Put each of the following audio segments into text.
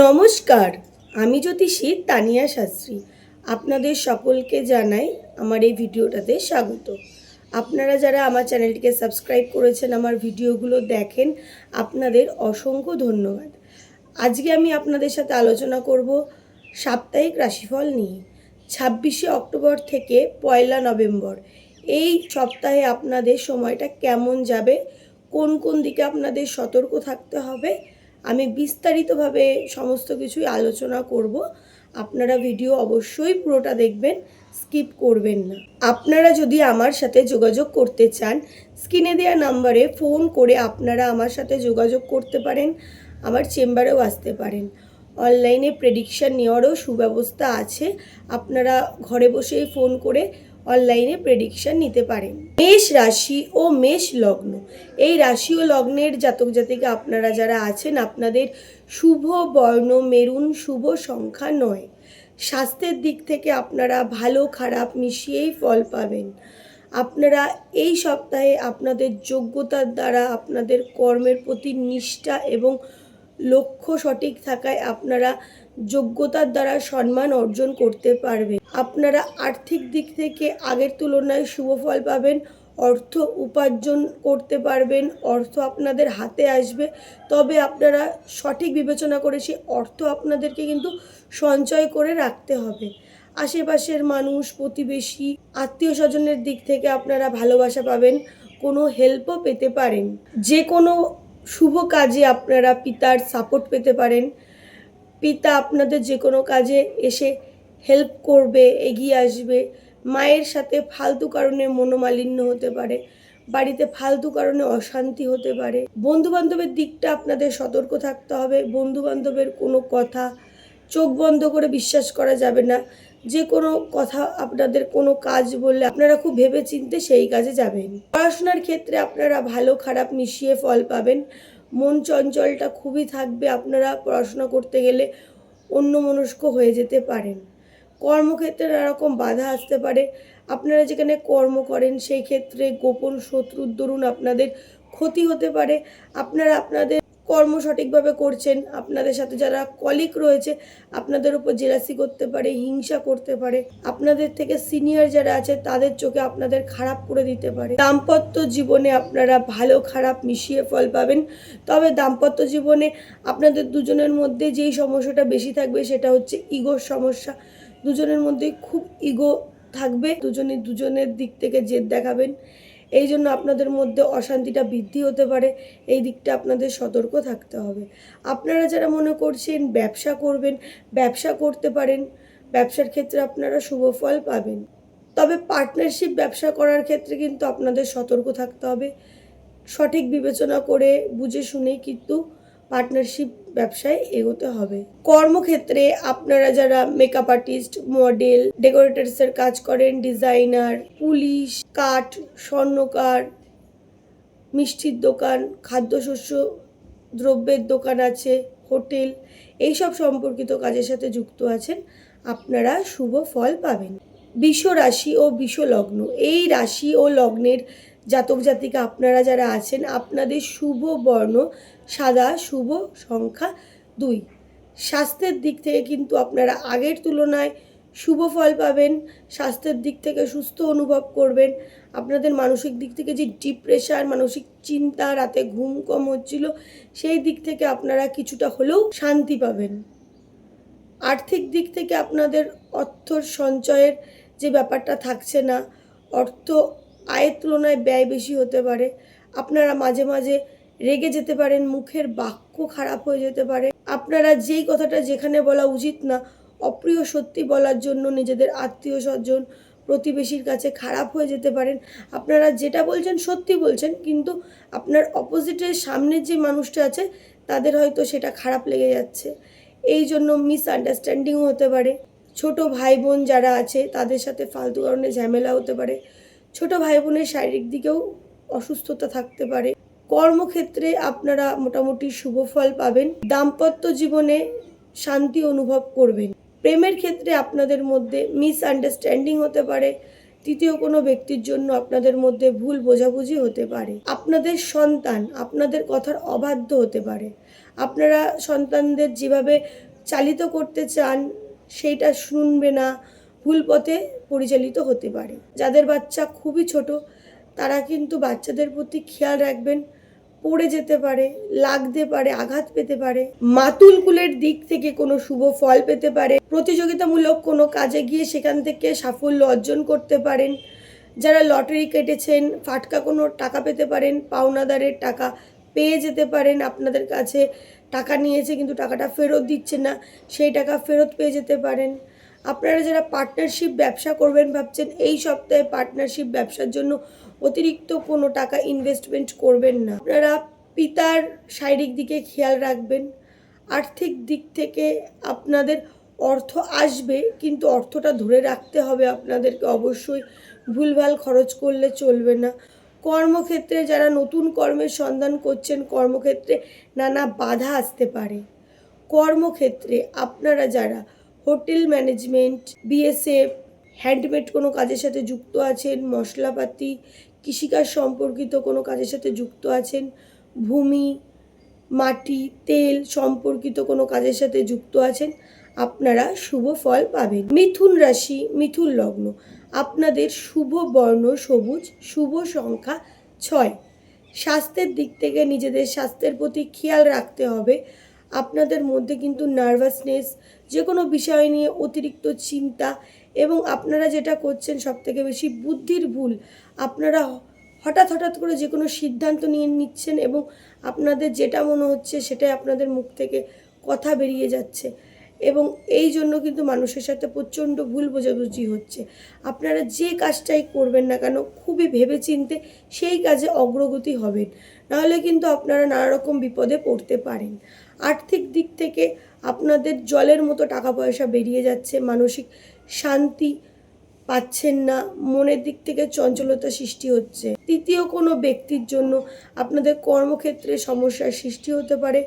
নমস্কার, আমি জ্যোতিষী তানিয়া শাস্ত্রী। আপনাদের সকলকে জানাই আমার এই ভিডিওটাতে স্বাগত। আপনারা যারা আমার চ্যানেলটিকে সাবস্ক্রাইব করেছেন, আমার ভিডিওগুলো দেখেন, আপনাদের অসংখ্য ধন্যবাদ। আজকে আমি আপনাদের সাথে আলোচনা করব সাপ্তাহিক রাশিফল নিয়ে। ছাব্বিশে অক্টোবর থেকে পয়লা নভেম্বর, এই সপ্তাহে আপনাদের সময়টা কেমন যাবে? কোন কোন দিকে আপনাদের সতর্ক থাকতে হবে? আমি বিস্তারিতভাবে সমস্ত কিছুই আলোচনা করব। আপনারা ভিডিও অবশ্যই পুরোটা দেখবেন স্কিপ করবেন না। আপনারা যদি আমার সাথে যোগাযোগ করতে চান স্ক্রিনে দেওয়া নাম্বারে ফোন করে আপনারা আমার সাথে যোগাযোগ করতে পারেন, আমার চেম্বারেও আসতে পারেন। অনলাইনে প্রেডিকশান নেওয়ারও সুব্যবস্থা আছে। আপনারা ঘরে বসেই ফোন করে অনলাইনে প্রেডিকশান নিতে পারেন মেষ রাশি ও মেষ লগ্ন। এই রাশি ও লগ্নের জাতক জাতিকা আপনারা যারা আছেন, আপনাদের শুভ বর্ণ মেরুন শুভ সংখ্যা নয়। স্বাস্থ্যের দিক থেকে আপনারা ভালো খারাপ মিশিয়েই ফল পাবেন। আপনারা এই সপ্তাহে আপনাদের যোগ্যতার দ্বারা আপনাদের কর্মের প্রতি নিষ্ঠা এবং লক্ষ্য সঠিক থাকায় আপনারা যোগ্যতার দ্বারা সম্মান অর্জন করতে পারবে। আপনারা আর্থিক দিক থেকে আগের তুলনায় শুভ ফল পাবেন, অর্থ উপার্জন করতে পারবেন, অর্থ আপনাদের হাতে আসবে। তবে আপনারা সঠিক বিবেচনা করে সেই অর্থ আপনাদেরকে কিন্তু সঞ্চয় করে রাখতে হবে। আশেপাশের মানুষ, প্রতিবেশী, আত্মীয় স্বজনের দিক থেকে আপনারা ভালোবাসা পাবেন, কোনো হেল্পও পেতে পারেন। যে কোনো শুভ কাজে আপনারা পিতার সাপোর্ট পেতে পারেন। পিতা আপনাদের যে কোনো কাজে এসে হেল্প করবে, এগিয়ে আসবে। মায়ের সাথে ফালতু কারণে মনোমালিন্য হতে পারে, বাড়িতে ফালতু কারণে অশান্তি হতে পারে। বন্ধু বান্ধবের দিকটা আপনাদের সতর্ক থাকতে হবে বন্ধু বান্ধবের কোনো কথা চোখ বন্ধ করে বিশ্বাস করা যাবে না। যে কোনো কথা আপনাদের কোনো কাজ বললে আপনারা খুব ভেবে চিনতে সেই কাজে যাবেন। পড়াশোনার ক্ষেত্রে আপনারা ভালো খারাপ মিশিয়ে ফল পাবেন মন চঞ্চলটা খুবই থাকবে, আপনারা পড়াশোনা করতে গেলে অন্য মনস্ক হয়ে যেতে পারেন। কর্মক্ষেত্রে নানা রকম বাধা আসতে পারে। আপনারা যেখানে কর্ম করেন, সেই ক্ষেত্রে গোপন শত্রুর দরুন আপনাদের ক্ষতি হতে পারে। আপনারা আপনাদের কর্ম সঠিকভাবে করছেন, আপনাদের সাথে যারা কলিক রয়েছে, আপনাদের উপর জেলাসি করতে পারে, হিংসা করতে পারে, আপনাদের থেকে সিনিয়র যারা আছে, তাদের চোখে আপনাদের খারাপ করে দিতে পারে। দাম্পত্য জীবনে আপনারা ভালো, খারাপ মিশিয়ে ফল পাবেন। তবে দাম্পত্য জীবনে আপনাদের দুজনের মধ্যে যেই সমস্যাটা বেশি থাকবে, সেটা হচ্ছে ইগোর সমস্যা। দুজনের মধ্যে খুব ইগো থাকবে। দুজনে দুজনের দিক থেকে জেদ দেখাবেন। এই জন্য আপনাদের মধ্যে অশান্তিটা বৃদ্ধি হতে পারে, এই দিকটা আপনাদের সতর্ক থাকতে হবে। আপনারা যারা মনে করছেন ব্যবসা করবেন, ব্যবসা করতে পারেন, ব্যবসার ক্ষেত্রে আপনারা শুভ ফল পাবেন। তবে পার্টনারশিপ ব্যবসা করার ক্ষেত্রে কিন্তু আপনাদের সতর্ক থাকতে হবে। সঠিক বিবেচনা করে, বুঝে শুনেই কিন্তু পার্টনারশিপ ব্যবসায় এগোতে হবে। কর্মক্ষেত্রে আপনারা যারা মেকআপ আর্টিস্ট মডেল ডেকোরেটার্সের কাজ করেন ডিজাইনার পুলিশ, কাঠ, স্বর্ণকার, মিষ্টির দোকান, খাদ্যশস্য, দ্রব্যের দোকান আছে, হোটেল, এইসব সম্পর্কিত কাজের সাথে যুক্ত আছেন, আপনারা শুভ ফল পাবেন। বিশ্ব রাশি ও বিষ লগ্ন, এই রাশি ও লগ্নের জাতক জাতিকা আপনারা যারা আছেন, আপনাদের শুভ বর্ণ সাদা, শুভ সংখ্যা দুই। স্বাস্থ্যের দিক থেকে কিন্তু আপনারা আগের তুলনায় শুভ ফল পাবেন, স্বাস্থ্যের দিক থেকে সুস্থ অনুভব করবেন। আপনাদের মানসিক দিক থেকে যে ডিপ্রেশন মানসিক চিন্তা, রাতে ঘুম কম হচ্ছিল, সেই দিক থেকে আপনারা কিছুটা হলেও শান্তি পাবেন। আর্থিক দিক থেকে আপনাদের অর্থ সঞ্চয়ের যে ব্যাপারটা থাকছে না, অর্থ আয়ের তুলনায় ব্যয় বেশি হতে পারে। আপনারা মাঝে মাঝে রেগে যেতে পারেন, মুখের বাক্য খারাপ হয়ে যেতে পারে। আপনারা যেই কথাটা যেখানে বলা উচিত না, অপ্রিয় সত্যি বলার জন্য নিজেদের আত্মীয় স্বজন, প্রতিবেশীর কাছে খারাপ হয়ে যেতে পারেন। আপনারা যেটা বলছেন সত্যি বলছেন, কিন্তু আপনার অপোজিটের সামনের যে মানুষটা আছে, তাদের হয়তো সেটা খারাপ লেগে যাচ্ছে। এই জন্য মিসআন্ডারস্ট্যান্ডিংও হতে পারে। ছোট ভাই বোন যারা আছে, তাদের সাথে ফালতু কারণে ঝামেলা হতে পারে। ছোট ভাই বোনের শারীরিক দিকেও অসুস্থতা থাকতে পারে। কর্মক্ষেত্রে আপনারা মোটামুটি শুভ ফল পাবেন, দাম্পত্য জীবনে শান্তি অনুভব করবেন। প্রেমের ক্ষেত্রে আপনাদের মধ্যে মিসআন্ডারস্ট্যান্ডিং হতে পারে, তৃতীয় কোনো ব্যক্তির জন্য আপনাদের মধ্যে ভুল বোঝাবুঝি হতে পারে। আপনাদের সন্তান আপনাদের কথার অবাধ্য হতে পারে। আপনারা সন্তানদের যেভাবে চালিত করতে চান, সেইটা শুনবে না, ভুল পথে পরিচালিত হতে পারে। যাদের বাচ্চা খুবই ছোট, তারা কিন্তু বাচ্চাদের প্রতি খেয়াল রাখবেন পড়ে যেতে পারে, লাগতে পারে, আঘাত পেতে পারে, মাতুল কুলের দিক থেকে কোনো শুভ ফল পেতে পারে, প্রতিযোগিতামূলক কোনো কাজে গিয়ে সেখান থেকে সাফল্য অর্জন করতে পারেন, যারা লটারি কেটেছেন, ফাটকা কোনো টাকা পেতে পারেন, পাওনাদারের টাকা পেয়ে যেতে পারেন, আপনাদের কাছে টাকা নিয়েছে কিন্তু টাকাটা ফেরত দিচ্ছে না, সেই টাকা ফেরত পেয়ে যেতে পারেন। আপনারা যারা পার্টনারশিপ ব্যবসা করবেন ভাবছেন, এই সপ্তাহে পার্টনারশিপ ব্যবসার জন্য অতিরিক্ত কোনো টাকা ইনভেস্টমেন্ট করবেন না। আপনারা পিতার শারীরিক দিকে খেয়াল রাখবেন। আর্থিক দিক থেকে আপনাদের অর্থ আসবে, কিন্তু অর্থটা ধরে রাখতে হবে আপনাদেরকে অবশ্যই। ভুলভাল খরচ করলে চলবে না। কর্মক্ষেত্রে যারা নতুন কর্মের সন্ধান করছেন, কর্মক্ষেত্রে নানা বাধা আসতে পারে। কর্মক্ষেত্রে আপনারা যারা হোটেল ম্যানেজমেন্ট, বিএসএফ, হ্যান্ডমেড কোনো কাজের সাথে যুক্ত আছেন, মশলাপাতি, কৃষিকাজ সম্পর্কিত কোনো কাজের সাথে যুক্ত আছেন, ভূমি, মাটি, তেল সম্পর্কিত কোনো কাজের সাথে যুক্ত আছেন, আপনারা শুভ ফল পাবেন। মিথুন রাশি, মিথুন লগ্ন। আপনাদের শুভ বর্ণ সবুজ, শুভ সংখ্যা ছয়। স্বাস্থ্যের দিক থেকে নিজেদের স্বাস্থ্যের প্রতি খেয়াল রাখতে হবে। আপনাদের মধ্যে কিন্তু নার্ভাসনেস যে কোনো বিষয় নিয়ে অতিরিক্ত চিন্তা এবং আপনারা যেটা করছেন সবথেকে বেশি বুদ্ধির ভুল, আপনারা হঠাৎ হঠাৎ করে যে কোনো সিদ্ধান্ত নিয়ে নিচ্ছেন এবং আপনাদের যেটা মনে হচ্ছে সেটাই আপনাদের মুখ থেকে কথা বেরিয়ে যাচ্ছে এবং এই জন্য কিন্তু মানুষের সাথে প্রচণ্ড ভুল বোঝাবুঝি হচ্ছে। আপনারা যে কাজটাই করবেন না কেন, খুবই ভেবেচিন্তে সেই কাজে অগ্রগতি হবেন। নাহলে কিন্তু আপনারা নানা রকম বিপদে পড়তে পারেন। আর্থিক দিক থেকে আপনাদের জলের মতো টাকা পয়সা বেরিয়ে যাচ্ছে, মানসিক শান্তি পাচ্ছেন না, মনের দিক থেকে চঞ্চলতা সৃষ্টি হচ্ছে। তৃতীয় কোনো ব্যক্তির জন্য আপনাদের কর্মক্ষেত্রে সমস্যার সৃষ্টি হতে পারে।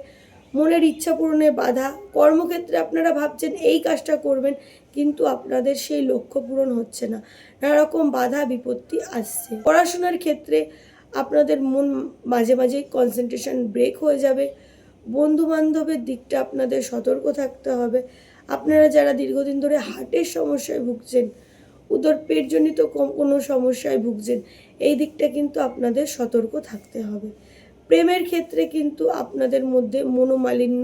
মনের ইচ্ছা পূরণে বাধা। কর্মক্ষেত্রে আপনারা ভাবছেন, এই কাজটা করবেন, কিন্তু আপনাদের সেই লক্ষ্য পূরণ হচ্ছে না। নানা রকম বাধা, বিপত্তি আসছে। পড়াশোনার ক্ষেত্রে আপনাদের মন মাঝে মাঝেই কনসেন্ট্রেশন ব্রেক হয়ে যাবে। বন্ধু বান্ধবের দিকটা আপনাদের সতর্ক থাকতে হবে। আপনারা যারা দীর্ঘদিন ধরে হার্টের সমস্যায় ভুগছেন, উদর পেটজনিত কোনো সমস্যায় ভুগছেন, এই দিকটা কিন্তু আপনাদের সতর্ক থাকতে হবে। প্রেমের ক্ষেত্রে কিন্তু আপনাদের মধ্যে মনোমালিন্য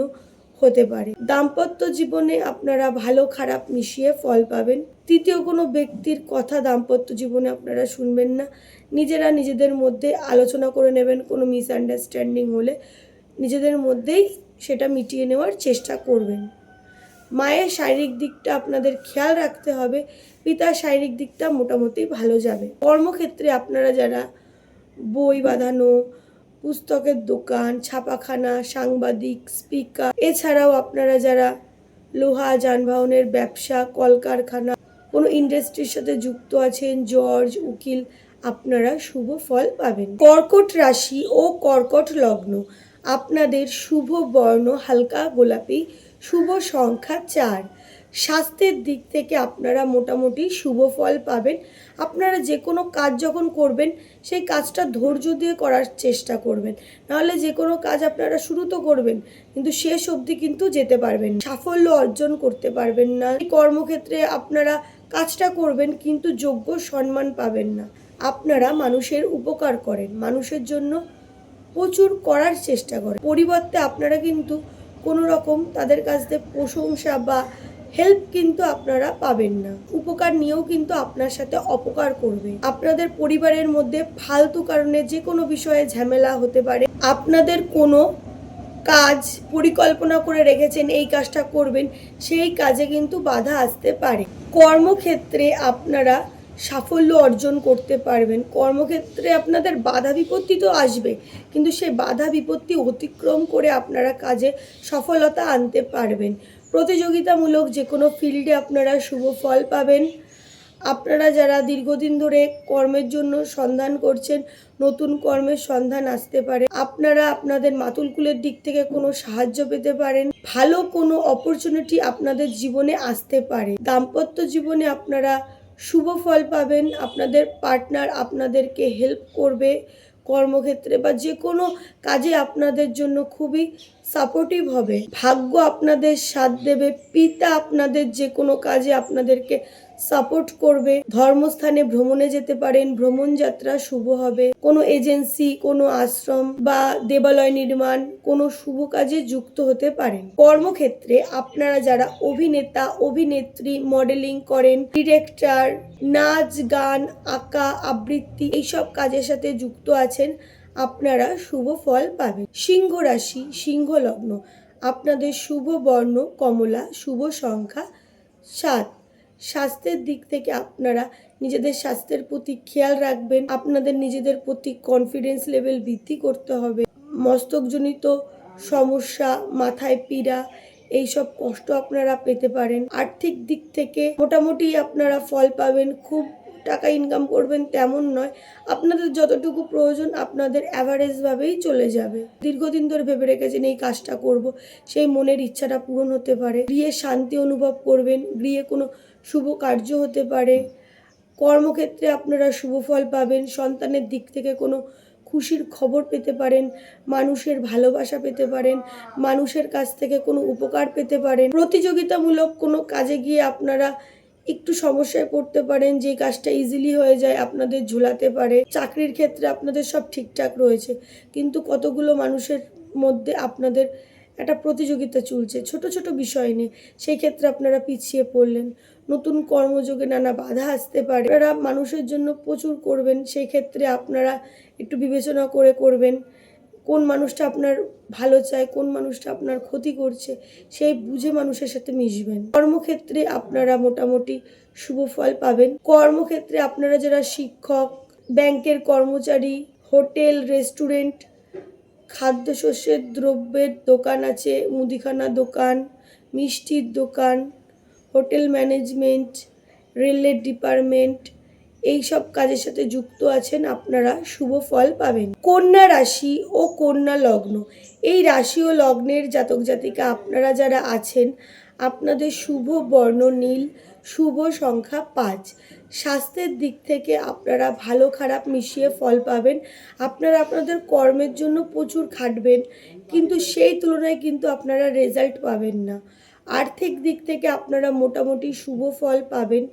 হতে পারে। দাম্পত্য জীবনে আপনারা ভালো খারাপ মিশিয়ে ফল পাবেন। তৃতীয় কোনো ব্যক্তির কথা দাম্পত্য জীবনে আপনারা শুনবেন না। নিজেরা নিজেদের মধ্যে আলোচনা করে নেবেন, কোনো মিসআন্ডারস্ট্যান্ডিং হলে নিজেদের মধ্যেই সেটা মিটিয়ে নেওয়ার চেষ্টা করবেন। মায়ের শারীরিক দিকটা আপনাদের খেয়াল রাখতে হবে, পিতার শারীরিক দিকটা মোটামুটি ভালো যাবে। কর্মক্ষেত্রে আপনারা যারা বই বাঁধানো, পুস্তকের দোকান, ছাপাখানা, সাংবাদিক, স্পিকার, এছাড়াও আপনারা যারা লোহা, যানবাহনের ব্যবসা, কলকারখানা, কোনো ইন্ডাস্ট্রির সাথে যুক্ত আছেন, জর্জ, উকিল, আপনারা শুভ ফল পাবেন। কর্কট রাশি ও কর্কট লগ্ন আপনাদের শুভ বর্ণ হালকা গোলাপি, শুভ সংখ্যা চার। স্বাস্থ্যের দিক থেকে আপনারা মোটামুটি শুভ ফল পাবেন। আপনারা যে কোনো কাজ যখন করবেন, সেই কাজটা ধৈর্য দিয়ে করার চেষ্টা করবেন। নাহলে যে কোনো কাজ আপনারা শুরু তো করবেন, কিন্তু শেষ অবধি কিন্তু যেতে পারবেন সাফল্য অর্জন করতে পারবেন না। কর্মক্ষেত্রে আপনারা কাজটা করবেন, কিন্তু যোগ্য সম্মান পাবেন না। আপনারা মানুষের উপকার করেন। মানুষের জন্য প্রচুর করার চেষ্টা করে। পরিবর্তে আপনারা কিন্তু কোনো রকম তাদের কাছ থেকে প্রশংসা বা হেল্প কিন্তু আপনারা পাবেন না। উপকার নিয়েও কিন্তু আপনার সাথে অপকার করবে। আপনাদের পরিবারের মধ্যে ফালতু কারণে যে কোনো বিষয়ে ঝামেলা হতে পারে। আপনাদের কোনো কাজ পরিকল্পনা করে রেখেছেন, এই কাজটা করবেন, সেই কাজে কিন্তু বাধা আসতে পারে। কর্মক্ষেত্রে আপনারা সাফল্য অর্জন করতে পারবেন। কর্মক্ষেত্রে আপনাদের বাধা বিপত্তি তো আসবে, কিন্তু সেই বাধা বিপত্তি অতিক্রম করে আপনারা কাজে সফলতা আনতে পারবেন। প্রতিযোগিতামূলক যে কোনো ফিল্ডে আপনারা শুভ ফল পাবেন। আপনারা যারা দীর্ঘদিন ধরে কর্মের জন্য সন্ধান করছেন, নতুন কর্মের সন্ধান আসতে পারে। আপনারা আপনাদের মাতুলকুলের দিক থেকে কোনো সাহায্য পেতে পারেন। ভালো কোনো অপরচুনিটি আপনাদের জীবনে আসতে পারে। দাম্পত্য জীবনে আপনারা শুভ ফল পাবেন, আপনাদের পার্টনার আপনাদেরকে হেল্প করবে কর্মক্ষেত্রে বা যে কোনো কাজে আপনাদের জন্য খুবই সাপোর্টিভ হবে। ভাগ্য আপনাদের সাথ দেবে, পিতা আপনাদের যে কোনো কাজে আপনাদেরকে সাপোর্ট করবে। ধর্মস্থানে ভ্রমণে যেতে পারেন, ভ্রমণ যাত্রা শুভ হবে। কোনো এজেন্সি, কোনো আশ্রম বা দেবালয় নির্মাণ, কোনো শুভ কাজে যুক্ত হতে পারেন। কর্মক্ষেত্রে আপনারা যারা অভিনেতা, অভিনেত্রী, মডেলিং করেন, ডিরেক্টর, নাচ, গান, আঁকা, আবৃত্তি এইসব কাজের সাথে যুক্ত আছেন, আপনারা শুভ ফল পাবেন। সিংহ রাশি সিংহ লগ্ন আপনাদের শুভ বর্ণ, কমলা, শুভ সংখ্যা সাত। স্বাস্থ্যের দিক থেকে আপনারা নিজেদের স্বাস্থ্যের প্রতি খেয়াল রাখবেন। আপনাদের নিজেদের প্রতি কনফিডেন্স লেভেল বৃদ্ধি করতে হবে। মস্তকজনিত সমস্যা, মাথায় পীড়া, এইসব কষ্ট আপনারা পেতে পারেন। আর্থিক দিক থেকে মোটামুটি আপনারা ফল পাবেন, খুব টাকা ইনকাম করবেন তেমন নয়। আপনাদের যতটুকু প্রয়োজন আপনাদের অ্যাভারেজভাবেই চলে যাবে। দীর্ঘদিন ধরে ভেবে রেখেছেন এই কাজটা করব, সেই মনের ইচ্ছাটা পূরণ হতে পারে। গৃহে শান্তি অনুভব করবেন, গৃহে কোনো শুভ কার্য হতে পারে। কর্মক্ষেত্রে আপনারা শুভ ফল পাবেন। সন্তানের দিক থেকে কোনো খুশির খবর পেতে পারেন। মানুষের ভালোবাসা পেতে পারেন। মানুষের কাছ থেকে কোনো উপকার পেতে পারেন। প্রতিযোগিতামূলক কোনো কাজে গিয়ে আপনারা একটু সমস্যায় পড়তে পারেন। যে কাজটা ইজিলি হয়ে যায়, আপনাদের ঝুলাতে পারে। চাকরির ক্ষেত্রে আপনাদের সব ঠিকঠাক রয়েছে। কিন্তু কতগুলো মানুষের মধ্যে আপনাদের একটা প্রতিযোগিতা চলছে, ছোট ছোট বিষয় নিয়ে। সেই ক্ষেত্রে আপনারা পিছিয়ে পড়লেন। নতুন কর্মযোগে নানা বাধা আসতে পারে। আপনারা মানুষের জন্য প্রচুর করবেন। সেই ক্ষেত্রে আপনারা একটু বিবেচনা করে করবেন। কোন মানুষটা আপনার ভালো চায়, কোন মানুষটা আপনার ক্ষতি করছে, সেই বুঝে মানুষের সাথে মিশবেন। কর্মক্ষেত্রে আপনারা মোটামুটি শুভ ফল পাবেন। কর্মক্ষেত্রে আপনারা যারা শিক্ষক, ব্যাংকের কর্মচারী, হোটেল, রেস্টুরেন্ট খাদ্যশস্যের দ্রব্যের দোকান আছে, মুদিখানা দোকান, মিষ্টির দোকান, হোটেল ম্যানেজমেন্ট, রেলের ডিপার্টমেন্ট, এই সব কাজের সাথে যুক্ত আছেন আপনারা, শুভ ফল পাবেন। কন্যা রাশি ও কন্যা লগ্ন, এই রাশি ও লগ্নের জাতক জাতিকা আপনারা যারা আছেন, আপনাদের শুভ বর্ণ নীল শুভ সংখ্যা পাঁচ। স্বাস্থ্যের দিক থেকে আপনারা ভালো খারাপ মিশিয়ে ফল পাবেন। আপনারা আপনাদের কর্মের জন্য প্রচুর খাটবেন, কিন্তু সেই তুলনায় কিন্তু আপনারা রেজাল্ট পাবেন না। আর্থিক দিক থেকে আপনারা মোটামুটি শুভ ফল পাবেন।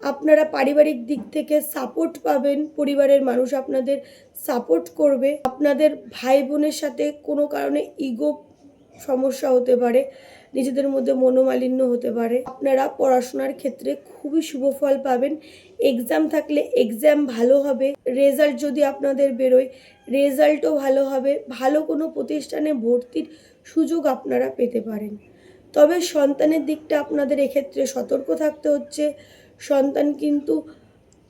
আপনারা পারিবারিক দিক থেকে সাপোর্ট পাবেন। পরিবারের মানুষ আপনাদের সাপোর্ট করবে। আপনাদের ভাই বোনের সাথে কোনো কারণে ইগো সমস্যা হতে পারে। নিজেদের মধ্যে মনোমালিন্য হতে পারে। আপনারা পড়াশোনার ক্ষেত্রে খুবই শুভ ফল পাবেন। এক্সাম থাকলে এক্সাম ভালো হবে। রেজাল্ট যদি আপনাদের বেরোয় রেজাল্টও ভালো হবে। ভালো কোনো প্রতিষ্ঠানে ভর্তির সুযোগ আপনারা পেতে পারেন। তবে সন্তানের দিকটা আপনাদের এক্ষেত্রে সতর্ক থাকতে হচ্ছে। সন্তান কিন্তু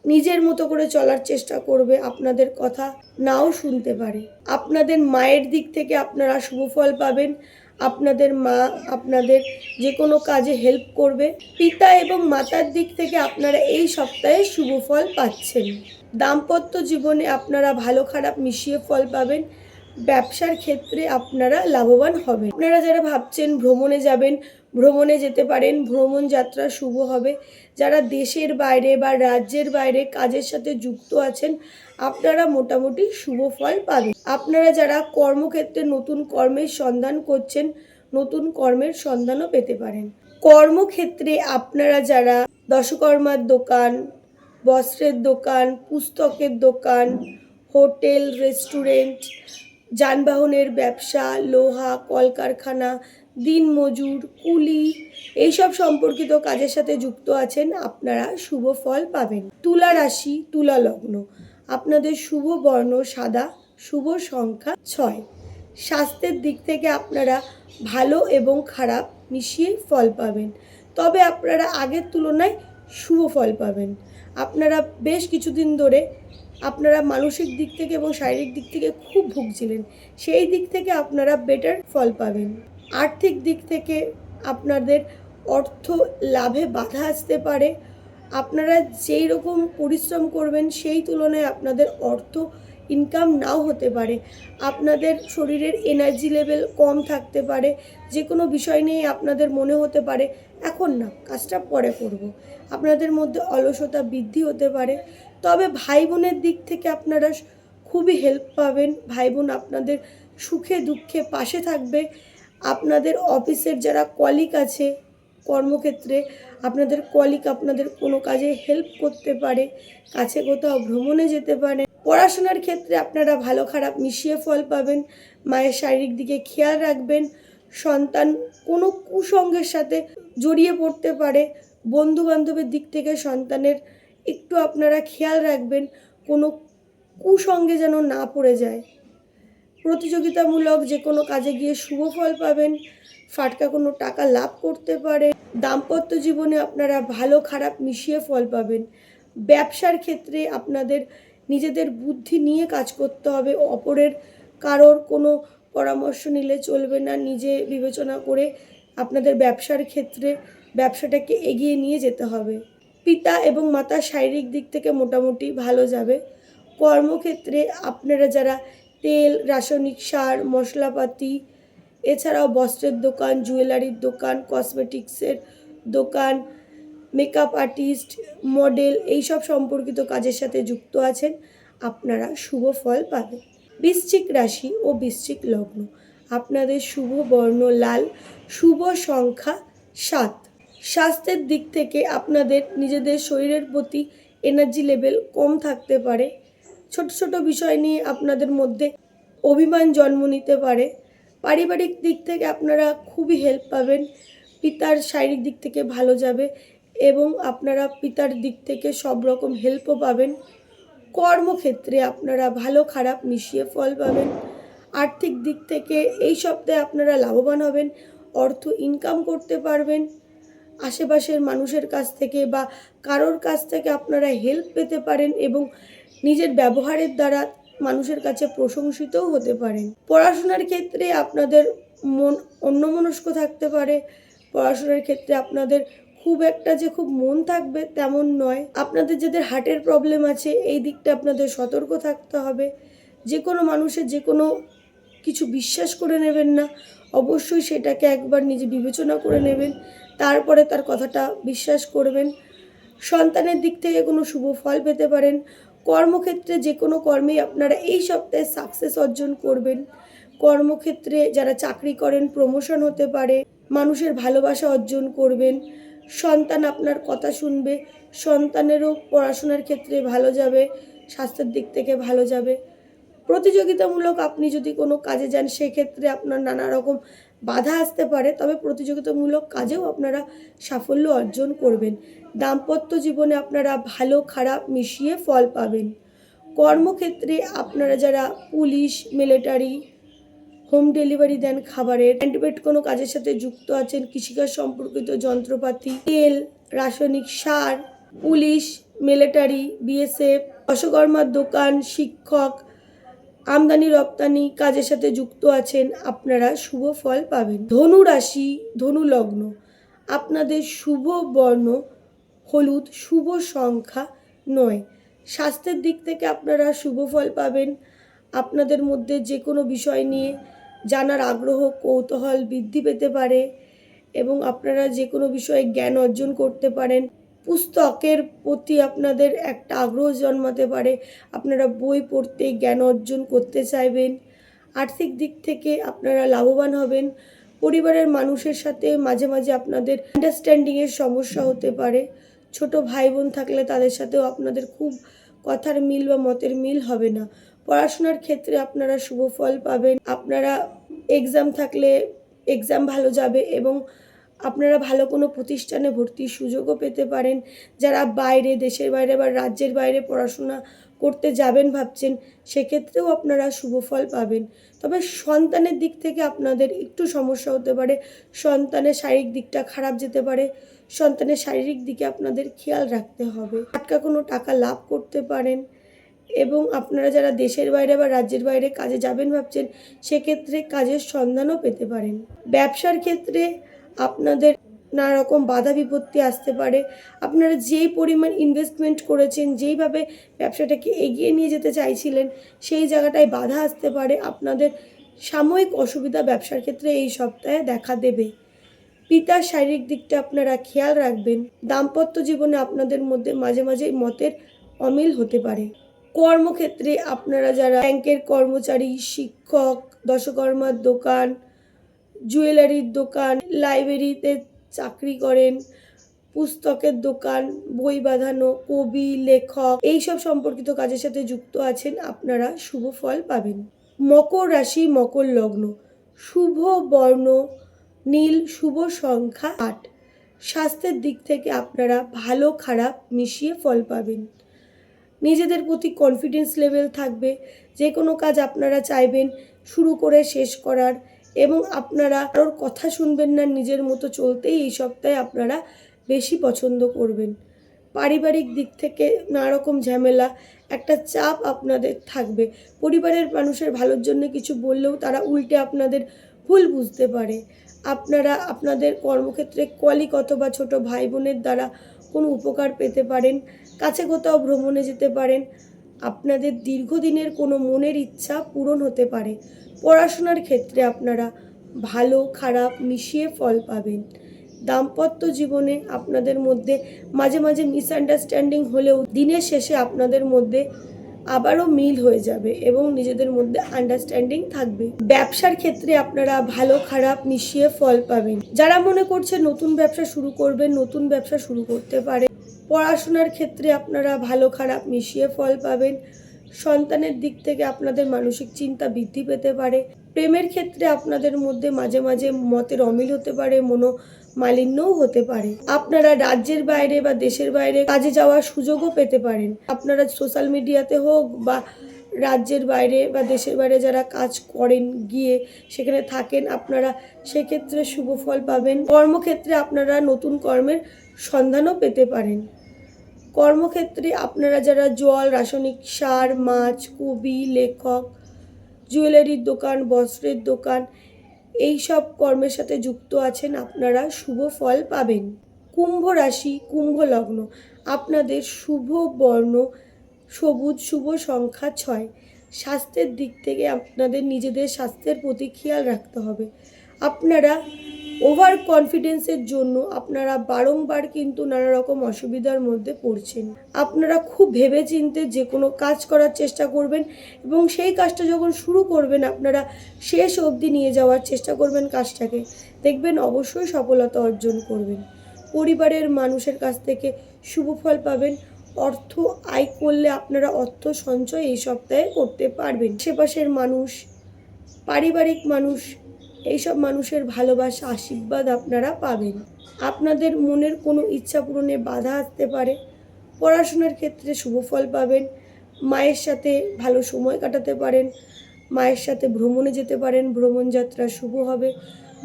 নিজের মতো করে চলার চেষ্টা করবে আপনাদের কথা নাও শুনতে পারে। আপনাদের মায়ের দিক থেকে আপনারা শুভ ফল পাবেন। আপনাদের মা আপনাদের যে কোনো কাজে হেল্প করবে। পিতা এবং মাতার দিক থেকে আপনারা এই সপ্তাহে শুভ ফল পাচ্ছেন। দাম্পত্য জীবনে আপনারা ভালো খারাপ মিশিয়ে ফল পাবেন। ব্যবসার ক্ষেত্রে আপনারা লাভবান হবেন। আপনারা যারা ভাবছেন ভ্রমণে যাবেন ভ্রমণে যেতে পারেন। ভ্রমণ যাত্রা শুভ হবে। যারা দেশের বাইরে বা রাজ্যের বাইরে কাজের সাথে যুক্ত আছেন, আপনারা মোটামুটি শুভ ফল পাবেন। আপনারা যারা কর্মক্ষেত্রে নতুন কর্মের সন্ধান করছেন, নতুন কর্মের সন্ধানও পেতে পারেন। কর্মক্ষেত্রে আপনারা যারা দশকর্মার দোকান, বস্ত্রের দোকান, পুস্তকের দোকান, হোটেল, রেস্টুরেন্ট, যানবাহনের ব্যবসা, লোহা, কলকারখানা দিনমজুর, কুলি, এইসব সম্পর্কিত কাজের সাথে যুক্ত আছেন আপনারা শুভ ফল পাবেন। তুলা রাশি, তুলা লগ্ন। আপনাদের শুভ বর্ণ সাদা, শুভ সংখ্যা ছয়। স্বাস্থ্যের দিক থেকে আপনারা ভালো এবং খারাপ মিশিয়ে ফল পাবেন। তবে আপনারা আগের তুলনায় শুভ ফল পাবেন। আপনারা বেশ কিছুদিন ধরে আপনারা মানসিক দিক থেকে এবং শারীরিক দিক থেকে খুব ভুগছিলেন। সেই দিক থেকে আপনারা বেটার ফল পাবেন। আর্থিক দিক থেকে আপনাদের অর্থ লাভে বাধা আসতে পারে। আপনারা যেই রকম পরিশ্রম করবেন, সেই তুলনায় আপনাদের অর্থ ইনকাম নাও হতে পারে। আপনাদের শরীরের এনার্জি লেভেল কম থাকতে পারে। যে কোনো বিষয় নিয়ে আপনাদের মনে হতে পারে, এখন না, কাজটা পরে করব। আপনাদের মধ্যে অলসতা বৃদ্ধি হতে পারে। তবে ভাই বোনের দিক থেকে আপনারা খুবই হেল্প পাবেন। ভাই বোন আপনাদের সুখে দুঃখে পাশে থাকবে। আপনাদের অফিসের যারা কলিক আছে কর্মক্ষেত্রে, আপনাদের কলিক আপনাদের কোনো কাজে হেল্প করতে পারে, কাছে কোথাও ভ্রমণে যেতে পারে। পড়াশোনার ক্ষেত্রে আপনারা ভালো খারাপ মিশিয়ে ফল পাবেন, মায়ের শারীরিক দিকে খেয়াল রাখবেন, সন্তান কোনো কুসঙ্গের সাথে জড়িয়ে পড়তে পারে বন্ধু বান্ধবের দিক থেকে সন্তানের একটু আপনারা খেয়াল রাখবেন, কোনো কুসঙ্গে যেন না পড়ে যায়। প্রতিযোগিতামূলক যে কোনো কাজে গিয়ে শুভ ফল পাবেন, ফাটকা কোনো টাকা লাভ করতে পারে, দাম্পত্য জীবনে আপনারা ভালো খারাপ মিশিয়ে ফল পাবেন। ব্যবসার ক্ষেত্রে আপনাদের নিজেদের বুদ্ধি নিয়ে কাজ করতে হবে, অপরের কারোর কোনো পরামর্শ নিলে চলবে না, নিজে বিবেচনা করে আপনাদের ব্যবসার ক্ষেত্রে ব্যবসাটাকে এগিয়ে নিয়ে যেতে হবে। পিতা এবং মাতা শারীরিক দিক থেকে মোটামুটি ভালো যাবে। কর্মক্ষেত্রে আপনারা যারা তেল, রাসায়নিক সার, মশলাপাতি, এছাড়াও বস্ত্রের দোকান, জুয়েলারির দোকান, কসমেটিক্সের দোকান মেকআপ আর্টিস্ট মডেল এইসব সম্পর্কিত কাজের সাথে যুক্ত আছেন। আপনারা শুভ ফল পাবেন। বৃশ্চিক রাশি ও বৃশ্চিক লগ্ন। আপনাদের শুভ বর্ণ লাল, শুভ সংখ্যা সাত। স্বাস্থ্যের দিক থেকে আপনাদের নিজেদের শরীরের প্রতি এনার্জি লেভেল কম থাকতে পারে। ছোট ছোট বিষয় নিয়ে আপনাদের মধ্যে অভিমান জন্ম নিতে পারে। পারিবারিক দিক থেকে আপনারা খুবই হেল্প পাবেন। পিতার শারীরিক দিক থেকে ভালো যাবে এবং আপনারা পিতার দিক থেকে সব রকম হেল্পও পাবেন। কর্মক্ষেত্রে আপনারা ভালো খারাপ মিশিয়ে ফল পাবেন। আর্থিক দিক থেকে এই সপ্তাহে আপনারা লাভবান হবেন, অর্থ ইনকাম করতে পারবেন। আশেপাশের মানুষের কাছ থেকে বা কারোর কাছ থেকে আপনারা হেল্প পেতে পারেন এবং নিজের ব্যবহারের দ্বারা মানুষের কাছে প্রশংসিতও হতে পারেন। পড়াশোনার ক্ষেত্রে আপনাদের মন অন্যমনস্ক থাকতে পারে। পড়াশোনার ক্ষেত্রে আপনাদের খুব একটা যে খুব মন থাকবে তেমন নয়। আপনাদের যাদের হার্টের প্রবলেম আছে, এই দিকটা আপনাদের সতর্ক থাকতে হবে। যে কোনো মানুষের যে কোনো কিছু বিশ্বাস করে নেবেন না, অবশ্যই সেটাকে একবার নিজে বিবেচনা করে নেবেন। তারপরে তার কথাটা বিশ্বাস করবেন। সন্তানের দিক থেকে কোনো শুভ ফল পেতে পারেন। কর্মক্ষেত্রে যে কোনো কর্মেই আপনারা এই সপ্তাহে সাকসেস অর্জন করবেন। কর্মক্ষেত্রে যারা চাকরি করেন প্রমোশন হতে পারে, মানুষের ভালোবাসা অর্জন করবেন, সন্তান আপনার কথা শুনবে, সন্তানেরও পড়াশোনার ক্ষেত্রে ভালো যাবে, স্বাস্থ্যের দিক থেকে ভালো যাবে। প্রতিযোগিতামূলক আপনি যদি কোনো কাজে যান, সেক্ষেত্রে আপনার নানা রকম বাধা আসতে পারে, তবে প্রতিযোগিতামূলক কাজেও আপনারা সাফল্য অর্জন করবেন। দাম্পত্য জীবনে আপনারা ভালো, খারাপ মিশিয়ে ফল পাবেন। কর্মক্ষেত্রে আপনারা যারা পুলিশ, মিলিটারি, হোম ডেলিভারি দেন খাবারের, হ্যান্ডমেড কোনো কাজের সাথে যুক্ত আছেন, কৃষিকাজ সম্পর্কিত যন্ত্রপাতি, তেল, রাসায়নিক সার, পুলিশ, মিলিটারি, বিএসএফ, অশ্বকর্মার দোকান, শিক্ষক আমদানি রপ্তানি কাজের সাথে যুক্ত আছেন আপনারা শুভ ফল পাবেন। ধনু রাশি, ধনু লগ্ন। আপনাদের শুভ বর্ণ, হলুদ, শুভ সংখ্যা নয়। স্বাস্থ্যের দিক থেকে আপনারা শুভ ফল পাবেন। আপনাদের মধ্যে যে কোনো বিষয় নিয়ে জানার আগ্রহ, কৌতূহল বৃদ্ধি পেতে পারে এবং আপনারা যে কোনো বিষয়ে জ্ঞান অর্জন করতে পারেন। পুস্তকের প্রতি আপনাদের একটা আগ্রহ জন্মাতে পারে। আপনারা বই পড়তে, জ্ঞান অর্জন করতে চাইবেন। আর্থিক দিক থেকে আপনারা লাভবান হবেন। পরিবারের মানুষের সাথে মাঝে মাঝে আপনাদের আন্ডারস্ট্যান্ডিংয়ের সমস্যা হতে পারে। ছোট ভাই বোন থাকলে তাদের সাথেও আপনাদের খুব কথার মিল বা মতের মিল হবে না। পড়াশোনার ক্ষেত্রে আপনারা শুভ ফল পাবেন। আপনারা এক্সাম থাকলে এক্সাম ভালো যাবে এবং আপনারা ভালো কোনো প্রতিষ্ঠানে ভর্তির সুযোগও পেতে পারেন। যারা বাইরে, দেশের বাইরে বা রাজ্যের বাইরে পড়াশোনা করতে যাবেন ভাবছেন, সেক্ষেত্রেও আপনারা শুভ ফল পাবেন। তবে সন্তানের দিক থেকে আপনাদের একটু সমস্যা হতে পারে। সন্তানের শারীরিক দিকটা খারাপ যেতে পারে। সন্তানের শারীরিক দিকে আপনাদের খেয়াল রাখতে হবে। আটকা কোনো টাকা লাভ করতে পারেন এবং আপনারা যারা দেশের বাইরে বা রাজ্যের বাইরে কাজে যাবেন ভাবছেন, সেক্ষেত্রে কাজের সন্ধানও পেতে পারেন। ব্যবসার ক্ষেত্রে আপনাদের নানা রকম বাধা বিপত্তি আসতে পারে। আপনারা যেই পরিমাণ ইনভেস্টমেন্ট করেছেন, যেইভাবে ব্যবসাটাকে এগিয়ে নিয়ে যেতে চাইছিলেন, সেই জায়গাটায় বাধা আসতে পারে। আপনাদের সাময়িক অসুবিধা ব্যবসার ক্ষেত্রে এই সপ্তাহে দেখা দেবে। পিতার শারীরিক দিকটা আপনারা খেয়াল রাখবেন। দাম্পত্য জীবনে আপনাদের মধ্যে মাঝে মাঝে মতের অমিল হতে পারে। কর্মক্ষেত্রে আপনারা যারা ব্যাংকের কর্মচারী, শিক্ষক, দশকর্মার দোকান জুয়েলারির দোকান, লাইব্রেরিতে চাকরি করেন, পুস্তকের দোকান, বই বাঁধানো, কবি, লেখক, এইসব সম্পর্কিত কাজের সাথে যুক্ত আছেন আপনারা শুভ ফল পাবেন। মকর রাশি, মকর লগ্ন। শুভ বর্ণ, নীল, শুভ সংখ্যা আট। স্বাস্থ্যের দিক থেকে আপনারা ভালো, খারাপ মিশিয়ে ফল পাবেন। নিজেদের প্রতি কনফিডেন্স লেভেল থাকবে। যে কোনো কাজ আপনারা চাইবেন শুরু করে শেষ করার এবং আপনারা কারোর কথা শুনবেন না, নিজের মতো চলতেই এই সপ্তাহে আপনারা বেশি পছন্দ করবেন। পারিবারিক দিক থেকে নানা রকম ঝামেলা, একটা চাপ আপনাদের থাকবে। পরিবারের মানুষের ভালোর জন্য কিছু বললেও তারা উল্টে আপনাদের ভুল বুঝতে পারে। আপনারা আপনাদের কর্মক্ষেত্রে কলিক অথবা ছোট ভাই বোনের দ্বারা কোনো উপকার পেতে পারেন, কাছে কোথাও ভ্রমণে যেতে পারেন। আপনাদের দীর্ঘদিনের কোনো মনের ইচ্ছা পূরণ হতে পারে। পড়াশোনার ক্ষেত্রে আপনারা ভালো, খারাপ মিশিয়ে ফল পাবেন। দাম্পত্য জীবনে আপনাদের মধ্যে মাঝে মাঝে মিসআন্ডারস্ট্যান্ডিং হলেও দিনের শেষে আপনাদের মধ্যে আবারও মিল হয়ে যাবে এবং নিজেদের মধ্যে আন্ডারস্ট্যান্ডিং থাকবে। ব্যবসার ক্ষেত্রে আপনারা ভালো, খারাপ মিশিয়ে ফল পাবেন। যারা মনে করছে নতুন ব্যবসা শুরু করবেন, নতুন ব্যবসা শুরু করতে পারে পড়াশোনার ক্ষেত্রে আপনারা ভালো খারাপ মিশিয়ে ফল পাবেন। সন্তানের দিক থেকে আপনাদের মানসিক চিন্তা বৃদ্ধি পেতে পারে। প্রেমের ক্ষেত্রে আপনাদের মধ্যে মাঝে মাঝে মতের অমিল হতে পারে মনো মালিন্যও হতে পারে। আপনারা রাজ্যের বাইরে বা দেশের বাইরে কাজে যাওয়ার সুযোগও পেতে পারেন। আপনারা সোশ্যাল মিডিয়াতে হোক বা রাজ্যের বাইরে বা দেশের বাইরে যারা কাজ করেন, গিয়ে সেখানে থাকেন, আপনারা সেক্ষেত্রে শুভ ফল পাবেন। কর্মক্ষেত্রে আপনারা নতুন কর্মের সন্ধানও পেতে পারেন। কর্মক্ষেত্রে আপনারা যারা জল রাসায়নিক সার, মাছ, কবি, লেখক, জুয়েলারির দোকান, বস্ত্রের দোকান, এই সব কর্মের সাথে যুক্ত আছেন, আপনারা শুভ ফল পাবেন। কুম্ভ রাশি, কুম্ভ লগ্ন, আপনাদের শুভ বর্ণ, সবুজ শুভ সংখ্যা ছয়। স্বাস্থ্যের দিক থেকে আপনাদের নিজেদের স্বাস্থ্যের প্রতি খেয়াল রাখতে হবে। আপনারা ওভার কনফিডেন্সের জন্য আপনারা বারংবার কিন্তু নানা রকম অসুবিধার মধ্যে পড়ছেন। আপনারা খুব ভেবেচিন্তে যে কোনো কাজ করার চেষ্টা করবেন এবং সেই কাজটা যখন শুরু করবেন, আপনারা শেষ অবধি নিয়ে যাওয়ার চেষ্টা করবেন কাজটাকে। দেখবেন অবশ্যই সফলতা অর্জন করবেন। পরিবারের মানুষের কাছ থেকে শুভ ফল পাবেন। অর্থ আয় করলে আপনারা অর্থ সঞ্চয় এই সপ্তাহে করতে পারবেন। আশেপাশের মানুষ, পারিবারিক মানুষ এইসব মানুষের ভালোবাসা, আশীর্বাদ আপনারা পাবেন। আপনাদের মনের কোনো ইচ্ছা পূরণে বাধা আসতে পারে। পড়াশোনার ক্ষেত্রে শুভ ফল পাবেন। মায়ের সাথে ভালো সময় কাটাতে পারেন। মায়ের সাথে ভ্রমণে যেতে পারেন। ভ্রমণ যাত্রা শুভ হবে।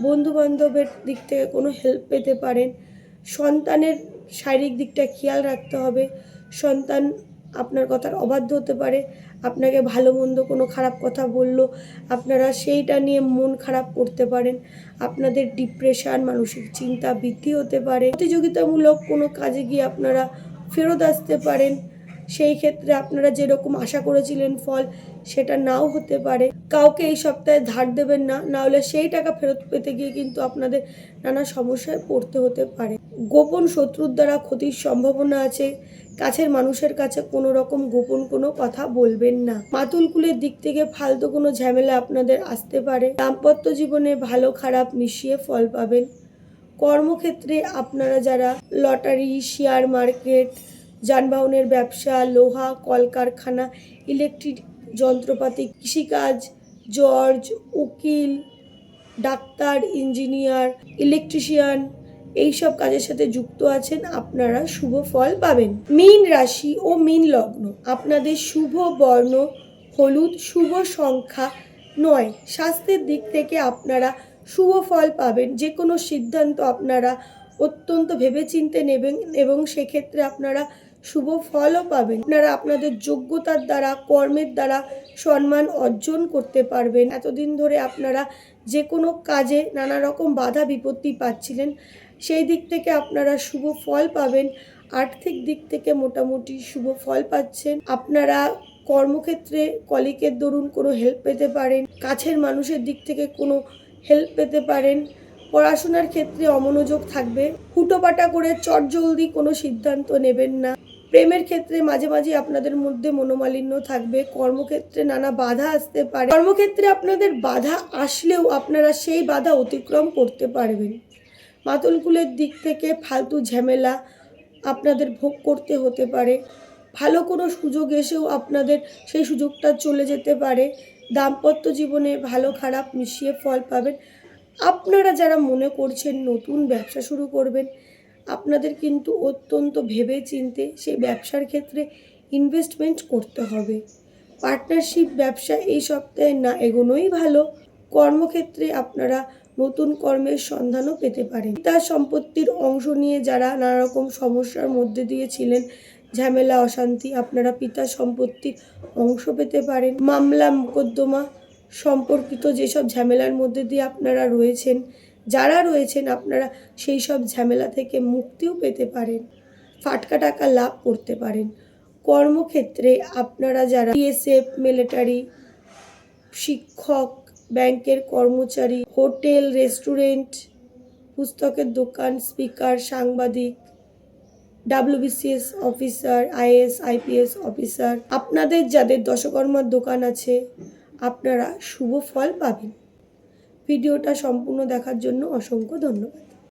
বন্ধু বান্ধবের দিক থেকে কোনো হেল্প পেতে পারেন। সন্তানের শারীরিক দিকটা খেয়াল রাখতে হবে। সন্তান আপনার কথার অবাধ্য হতে পারে। আপনাকে ভালো মন্দ কোনো খারাপ কথা বলল, আপনারা সেইটা নিয়ে মন খারাপ করতে পারেন। আপনাদের ডিপ্রেশন মানসিক চিন্তা বৃদ্ধি হতে পারে। প্রতিযোগিতামূলক কোনো কাজে গিয়ে আপনারা ফেরত আসতে পারেন। সেই ক্ষেত্রে আপনারা যেরকম আশা করেছিলেন ফল, সেটা নাও হতে পারে। কাউকে এই সপ্তাহে ধার দেবেন না না হলে সেই টাকা ফেরত পেতে গিয়ে কিন্তু আপনাদের নানা সমস্যায় পড়তে হতে পারে। গোপন শত্রুর দ্বারা ক্ষতির সম্ভাবনা আছে। কাছের মানুষের কাছে কোনো রকম গোপন কোনো কথা বলবেন না। মাতুলকুলের দিক থেকে ফালতু কোনো ঝামেলা আপনাদের আসতে পারে। দাম্পত্য জীবনে ভালো খারাপ মিশিয়ে ফল পাবেন। কর্মক্ষেত্রে আপনারা যারা লটারি, শেয়ার মার্কেট, যানবাহনের ব্যবসা, লোহা, কলকারখানা, ইলেকট্রিক যন্ত্রপাতি, কৃষিকাজ, জর্জ, উকিল, ডাক্তার, ইঞ্জিনিয়ার, ইলেকট্রিশিয়ান এইসব কাজের সাথে যুক্ত আছেন আপনারা শুভ ফল পাবেন। মীন রাশি ও মীন লগ্ন, আপনাদের শুভ বর্ণ, হলুদ, শুভ সংখ্যা নয়। স্বাস্থ্যের দিক থেকে আপনারা শুভ ফল পাবেন যে কোনো সিদ্ধান্ত আপনারা অত্যন্ত ভেবেচিন্তে নেবেন এবং সেক্ষেত্রে আপনারা শুভ ফলও পাবেন। আপনারা আপনাদের যোগ্যতার দ্বারা, কর্মের দ্বারা সম্মান অর্জন করতে পারবেন। এতদিন ধরে আপনারা যে কোনো কাজে নানা রকম বাধা বিপত্তি পাচ্ছিলেন। সেই দিক থেকে আপনারা শুভ ফল পাবেন। আর্থিক দিক থেকে মোটামুটি শুভ ফল পাচ্ছেন। আপনারা কর্মক্ষেত্রে কলিকের দরুন কোনো হেল্প পেতে পারেন। কাছের মানুষের দিক থেকে কোনো হেল্প পেতে পারেন। পড়াশোনার ক্ষেত্রে অমনোযোগ থাকবে। হুটোপাটা করে চটজলদি কোনো সিদ্ধান্ত নেবেন না। প্রেমের ক্ষেত্রে মাঝে মাঝে আপনাদের মধ্যে মনোমালিন্য থাকবে। কর্মক্ষেত্রে নানা বাধা আসতে পারে। কর্মক্ষেত্রে আপনাদের বাধা আসলেও আপনারা সেই বাধা অতিক্রম করতে পারবেন। মাতলকুলের দিক থেকে ফালতু ঝামেলা আপনাদের ভোগ করতে হতে পারে। ভালো কোনো সুযোগ এসেও আপনাদের সেই সুযোগটা চলে যেতে পারে। দাম্পত্য জীবনে ভালো খারাপ মিশিয়ে ফল পাবেন। আপনারা যারা মনে করছেন নতুন ব্যবসা শুরু করবেন, আপনাদের কিন্তু অত্যন্ত ভেবে চিনতে সেই ব্যবসার ক্ষেত্রে ইনভেস্টমেন্ট করতে হবে। পার্টনারশিপ ব্যবসা এই সপ্তাহে না এগোনোই ভালো। কর্মক্ষেত্রে আপনারা নতুন কর্মের সন্ধানও পেতে পারেন। তার সম্পত্তির অংশ নিয়ে যারা নানা রকম সমস্যার মধ্যে দিয়ে ছিলেন, ঝামেলা, অশান্তি, আপনারা পিতার সম্পত্তির অংশ পেতে পারেন। মামলা, মোকদ্দমা সম্পর্কিত যেসব ঝামেলার মধ্যে দিয়ে আপনারা রয়েছেন, যারা রয়েছেন, আপনারা সেই সব ঝামেলা থেকে মুক্তিও পেতে পারেন, ফাটকা টাকা লাভ করতে পারেন। কর্মক্ষেত্রে আপনারা যারা বিএসএফ মিলিটারি শিক্ষক ব্যাংকের কর্মচারী, হোটেল, রেস্টুরেন্ট, পুস্তকের দোকান, স্পিকার, সাংবাদিক, WBCS officer IAS IPS officer. আপনাদের যাদের দশকর্মার দোকান আছে, আপনারা শুভ ফল পাবেন। ভিডিওটা সম্পূর্ণ দেখার জন্য অসংখ্য ধন্যবাদ।